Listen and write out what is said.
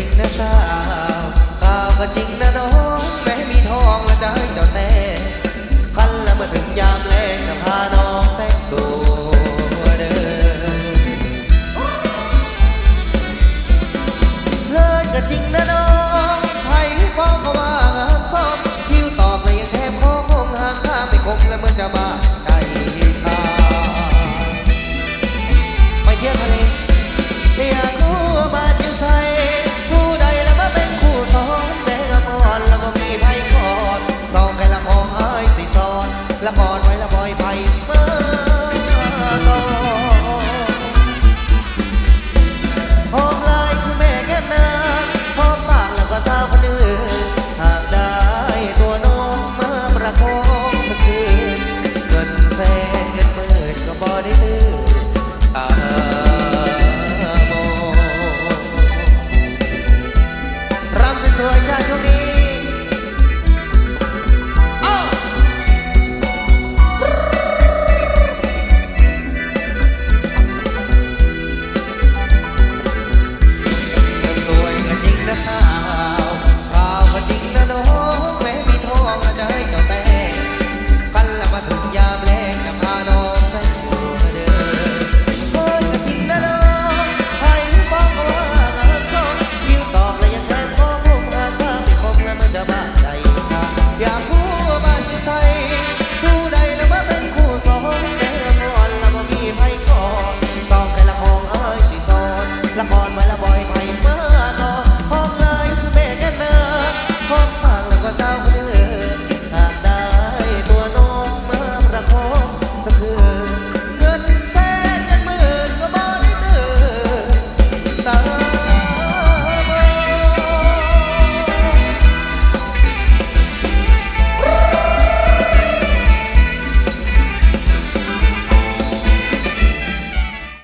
ริงนะสาวกล่าวก็จริงนะน้องแม้มีทองแล้วได้เจ้าแต่คันและวมาถึงยามแรงจะพาน้องแต่งตัวเดินเลิศก็จริงนะ ละบอดไอยละบอยไปเมื่อตอหอมลายคุณแม่แก้มนางหอมปากแล้วก็สาวคนอื่นหากได้ตัวน้องมาประคองสักคืนเงินแสนเงิมื่นก็บ่ได้ลืมตาโมรำสวยๆจ้าช่วงนี้ อยากคู่บ้านใส่ผู้ใดแล้วมาเป็นคู่สอนแต่ละครแล้วก็มีไพ่กอต้องแต่ละครเอ้ยสิสอนละครมาละบ่อยไปเมื่อ